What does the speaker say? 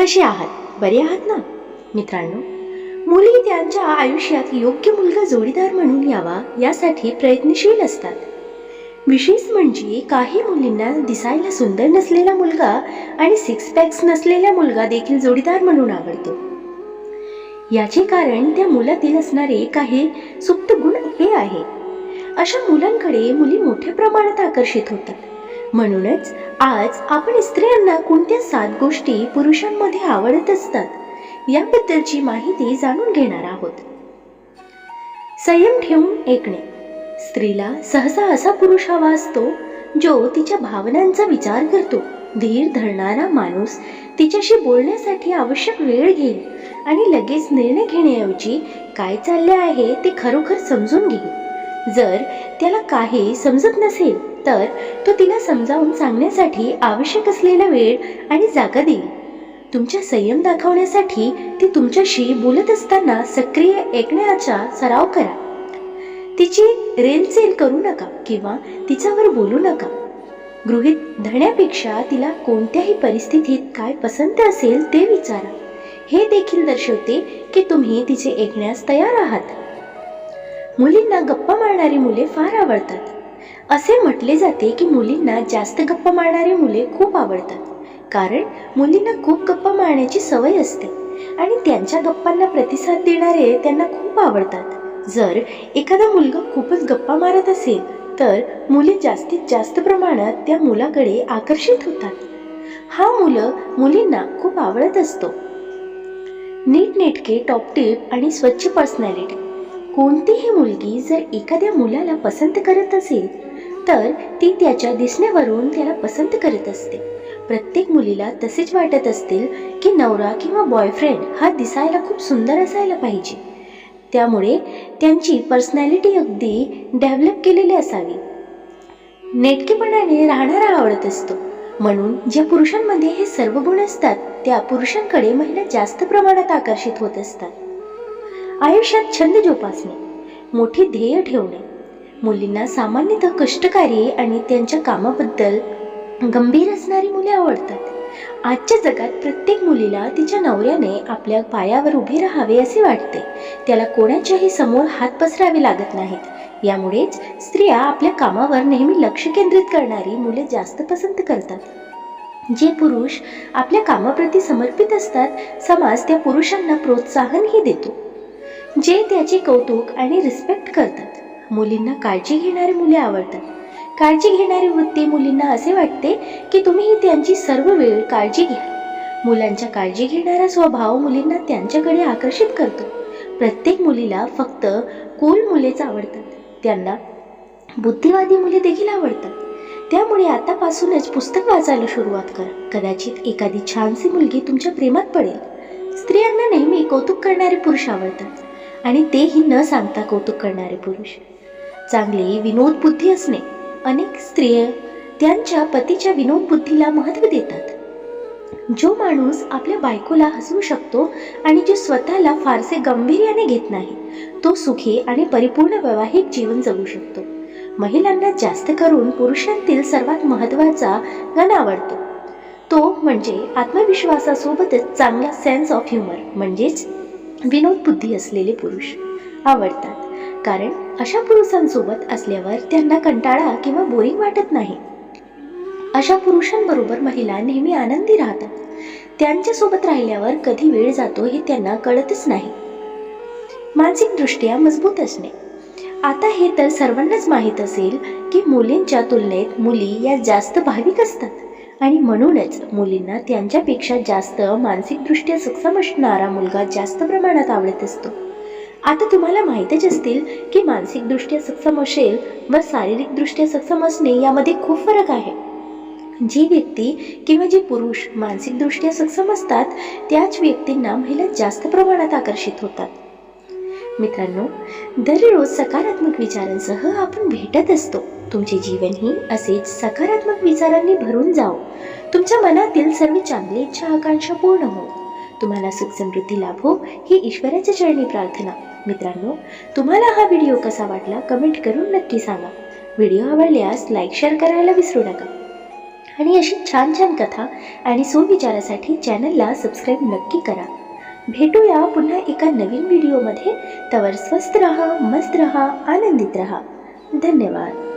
कसे आहात? बरे आहात ना? मित्रांनो मुली त्यांच्या आयुष्यात योग्य मुलगा जोडीदार म्हणून यावा यासाठी प्रयत्नशील असतात. विशेष म्हणजे काही मुलींना दिसायला सुंदर नसलेला मुलगा आणि सिक्स पॅक्स नसलेला मुलगा देखील जोडीदार म्हणून आवडतो. याचे कारण त्या मुलातील असणारे काही सुप्त गुण हे आहे. अशा मुलांकडे मुली मोठ्या प्रमाणात आकर्षित होतात. म्हणूनच आज आपण स्त्रियांना कोणत्या सात गोष्टी पुरुषांमध्ये आवडत असतात याबद्दलची माहिती जाणून घेणार आहोत. संयम ठेवून ऐकणे. स्त्रीला सहसा असा पुरुष हवा असतो जो तिच्या भावनांचा विचार करतो. धीर धरणारा माणूस तिच्याशी बोलण्यासाठी आवश्यक वेळ घेईल आणि लगेच निर्णय घेण्याऐवजी काय चालले आहे ते खरोखर समजून घेईल. जर त्याला काही समजत नसेल तर तो तिला समजावून सांगण्यासाठी आवश्यक असलेला वेळ आणि जागा देईल. तुमच्या संयम दाखवण्यासाठी ती तुमच्याशी बोलत असताना सक्रिय ऐकण्याचा सराव करा. तिची रेलचेल करू नका किंवा तिच्यावर बोलू नका. गृहित धरण्यापेक्षा तिला कोणत्याही परिस्थितीत काय पसंत असेल ते विचारा. हे देखील दर्शवते की तुम्ही तिचे ऐकण्यास तयार आहात. मुलींना गप्पा मारणारी मुले फार आवडतात. असे म्हटले जाते की मुलींना जास्त गप्पा मारणारी मुले खूप आवडतात. कारण मुलींना खूप गप्पा मारण्याची सवय असते आणि त्यांच्या गप्पांना प्रतिसाद देणारे त्यांना खूप आवडतात. जर एखादा मुलगा खूपच गप्पा मारत असेल तर मुली जास्तीत जास्त प्रमाणात त्या मुलाकडे आकर्षित होतात. हा मुलं मुलींना खूप आवडत असतो. नीटनेटके टॉपटिप आणि स्वच्छ पर्सनॅलिटी. कोणतीही मुलगी जर एखाद्या मुलाला पसंत करत असेल तर ती त्याच्या दिसण्यावरून त्याला पसंत करत असते. प्रत्येक मुलीला तसेच वाटत असतील की नवरा किंवा बॉयफ्रेंड हा दिसायला खूप सुंदर असायला पाहिजे. त्यामुळे त्यांची पर्सनॅलिटी अगदी डेव्हलप केलेली असावी. नेटकेपणाने राहणारा आवडत असतो. म्हणून ज्या पुरुषांमध्ये हे सर्व गुण असतात त्या पुरुषांकडे महिला जास्त प्रमाणात आकर्षित होत असतात. आयुष्यात छंद जोपासणे मोठी ध्येय ठेवणे मुलींना सामान्यतः कष्टकारी आणि त्यांच्या कामाबद्दल गंभीर असणारी मुले आवडतात. आजच्या जगात प्रत्येक मुलीला तिच्या नवऱ्याने आपल्या पायावर उभे राहावे असे वाटते. त्याला कोणाच्याही समोर हात पसरावे लागत नाहीत. यामुळेच स्त्रिया आपल्या कामावर नेहमी लक्ष केंद्रित करणारी मुले जास्त पसंत करतात. जे पुरुष आपल्या कामाप्रती समर्पित असतात समाज त्या पुरुषांना प्रोत्साहनही देतो. जे त्याचे कौतुक आणि रिस्पेक्ट करतात. मुलींना काळजी घेणारी मुले आवडतात. काळजी घेणारी वृत्ती मुलींना असे वाटते की तुम्ही त्यांची सर्व वेळ काळजी घ्या. मुलांच्या काळजी घेणारा स्वभाव मुलींना त्यांच्याकडे आकर्षित करतो. प्रत्येक मुलीला फक्त कूल मुलेच आवडतात. त्यांना बुद्धिवादी मुले देखील आवडतात. त्यामुळे आतापासूनच पुस्तक वाचायला सुरुवात करा. कदाचित एखादी छानशी मुलगी तुमच्या प्रेमात पडेल. स्त्रियांना नेहमी कौतुक करणारे पुरुष आवडतात. आणि तेही न सांगता कौतुक करणारे पुरुष. चांगली विनोद बुद्धी असणे अनेक स्त्रिया त्यांच्या पतीच्या विनोद बुद्धीला महत्त्व देतात. जो माणूस आपल्या बायकोला हसवू शकतो आणि जो स्वतःला फारसे गंभीर्याने घेत नाही तो सुखी आणि परिपूर्ण वैवाहिक जीवन जगू शकतो. महिलांना जास्त करून पुरुषांतील सर्वात महत्त्वाचा गण आवडतो. तो म्हणजे आत्मविश्वासासोबतच चांगला सेन्स ऑफ ह्युमर म्हणजेच विनोद बुद्धी असलेले पुरुष आवडतात. कारण अशा पुरुषांसोबत असल्यावर त्यांना कंटाळा किंवा बोरिंग वाटत नाही. अशा पुरुषांबरोबर महिला नेहमी आनंदी राहतात. त्यांच्यासोबत राहिल्यावर कधी वेळ जातो हे त्यांना कळतच नाही. मानसिकदृष्ट्या मजबूत असणे. आता हे तर सर्वांनाच माहीत असेल की मुलींच्या तुलनेत मुली या जास्त भाविक असतात. आणि म्हणूनच मुलींना त्यांच्यापेक्षा जास्त मानसिकदृष्ट्या सक्षम असणारा मुलगा जास्त प्रमाणात आवडत असतो. आता तुम्हाला माहीतच असतील की मानसिकदृष्ट्या सक्षम असेल व शारीरिकदृष्ट्या सक्षम असणे यामध्ये खूप फरक आहे. जी व्यक्ती किंवा जे पुरुष मानसिकदृष्ट्या सक्षम असतात त्याच व्यक्तींना महिला जास्त प्रमाणात आकर्षित होतात. मित्रांनो दररोज सकारात्मक विचारांसह आपण भेटत असतो. तुमचे जीवनही असेच सकारात्मक विचारांनी भरून जाओ तुमच्या मनातील सर्व चांगली इच्छा आकांक्षा पूर्ण हो. तुम्हाला सुख समृद्धी लाभो ही ईश्वराच्या चरणी प्रार्थना. मित्रांनो तुम्हाला हा व्हिडिओ कसा वाटला कमेंट करून नक्की सांगा. व्हिडिओ आवडल्यास लाईक शेअर करायला विसरू नका. आणि अशी छान छान कथा आणि सुविचारासाठी चॅनलला सबस्क्राईब नक्की करा. भेटूया पुन्हा एका नवीन व्हिडिओमध्ये. तवर स्वस्त रहा मस्त रहा आनंदित रहा. धन्यवाद.